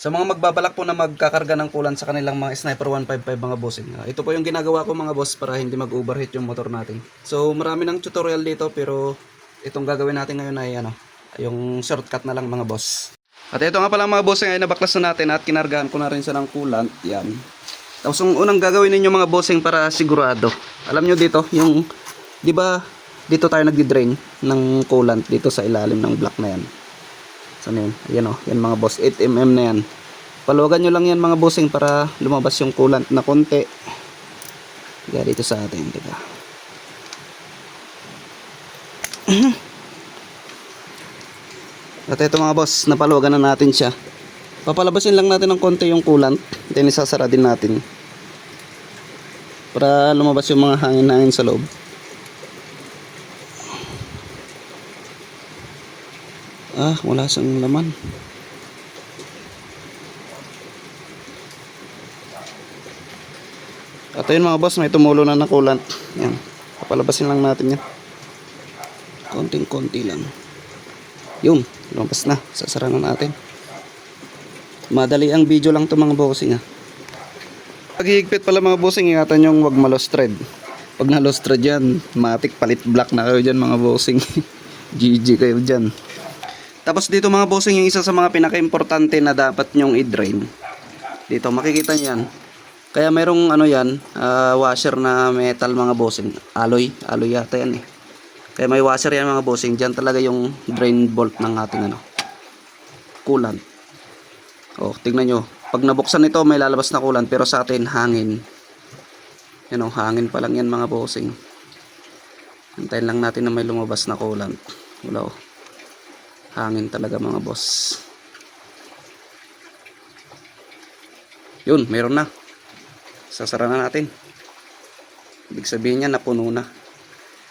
Sa mga magbabalak po na magkakarga ng kulan sa kanilang mga Sniper 155 mga bossing. ah, ito po yung ginagawa ko mga boss para hindi mag-overheat yung motor natin. So marami ng tutorial dito pero itong gagawin natin ngayon ay ano, yung shortcut na lang mga boss. At ito nga pala mga bossing ay nabaklas na natin at kinargahan ko na rin siya ng coolant. Yan. Tapos yung unang gagawin ninyo mga bossing para sigurado. Alam nyo dito, yung, di ba dito tayo nagdi-drain ng coolant dito sa ilalim ng block na yan. Saan yun? Ayan o, yan mga boss, 8mm na yan. Paluwagan nyo lang yan mga bossing para lumabas yung coolant na konti. Kaya dito sa atin, di ba? At ito mga boss, napaluwagan na natin siya. Papalabasin lang natin ng konti yung coolant. Then isasara din natin. Para lumabas yung mga hangin-hangin sa loob. Ah, wala siyang laman. At ayun mga boss, may tumulo na na coolant. Yan. Papalabasin lang natin yan. Konting-konti lang. Yun, lumabas na. Sasara na natin. Madali ang video lang to mga bossing ha. Pag higpit pala mga bossing, ingatan yung wag malos thread. Pag nalos thread yan, matik palit black na kayo dyan mga bossing. GG kayo dyan. Tapos dito mga bossing, yung isa sa mga pinaka-importante na dapat nyong i-drain. Dito, makikita nyo yan. Kaya merong ano yan, ah, washer na metal mga bossing. Alloy, alloy yata yan eh. Kaya may washer yan mga bossing. Diyan talaga yung drain bolt ng ating ano, coolant. Oh, tingnan nyo. Pag nabuksan ito, may lalabas na coolant. Pero sa atin, hangin. Yan oh, hangin pa lang yan mga bossing. Antayin lang natin na may lumabas na coolant. Wala oh. Hangin talaga mga boss. Yun, meron na. Sasara na natin. Ibig sabihin niya, napuno na.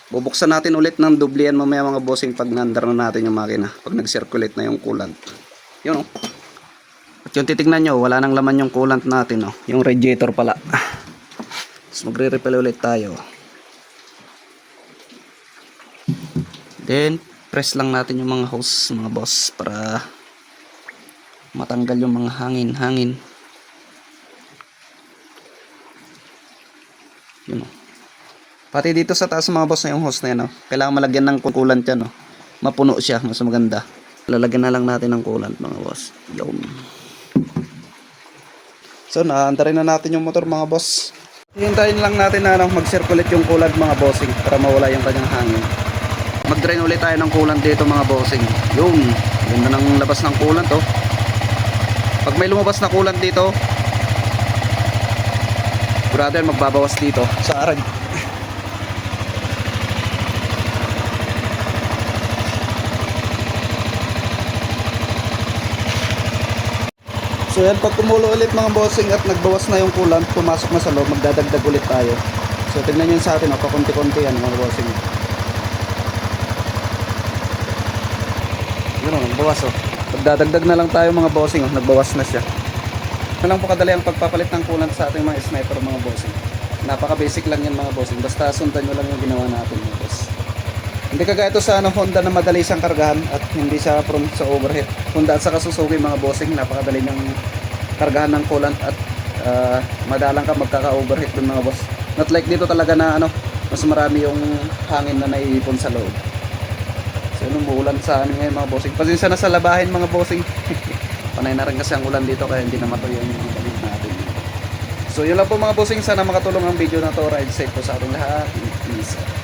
Bubuksan natin ulit ng dublian mamaya mga bossing pag nandar na natin yung makina. Pag nag-circulate na yung coolant. Yun oh. At yung titignan nyo, wala nang laman yung coolant natin oh. Yung radiator pala. Tapos magre-refill ulit tayo. Then, press lang natin yung mga hose mga boss para matanggal yung mga hangin-hangin. Yun oh. Pati dito sa taas mga boss na yung hose na yan oh. Kailangan malagyan ng coolant yan oh. Mapuno siya, mas maganda. Lalagyan na lang natin ng coolant mga boss. Yun. So, naantarin na natin yung motor mga boss. Hintayin lang natin na ano, mag-circulate yung coolant mga bossing para mawala yung kanyang hangin. Mag-drain ulit tayo ng coolant dito mga bossing. Yung, ganda ng labas ng coolant oh. Pag may lumabas na coolant dito, brother magbabawas dito sa arag. So yan, pag kumulo ulit mga bossing at nagbawas na yung coolant, pumasok na sa loob, magdadagdag ulit tayo. So tignan nyo sa atin, oh, pakunti-kunti yan mga bossing. Yun o, nagbawas oh. Magdadagdag na lang tayo mga bossing, oh, nagbawas na siya. Ano lang po kadali ang pagpapalit ng coolant sa ating mga sniper mga bossing. Napaka basic lang yan mga bossing, basta sundan nyo lang yung ginawa natin mga boss. Hindi kagaya ito sa ano, Honda na madali siyang kargahan at hindi siya prone sa overheat. Honda at saka Suzuki mga bossing, napakadali niyang kargahan ng coolant at ah, madalang ka magkaka-overheat dun mga boss. Not like dito talaga na ano, mas marami yung hangin na naiipon sa loob. So nung uulan sa amin ngayon mga bossing. Pasensya na sa labahin mga bossing. Panay na rin kasi ang ulan dito kaya hindi na matuyo yung mga damit natin. So yun lang po mga bossing, sana makatulong ang video na to. Ride safe po sa ating lahat. Peace.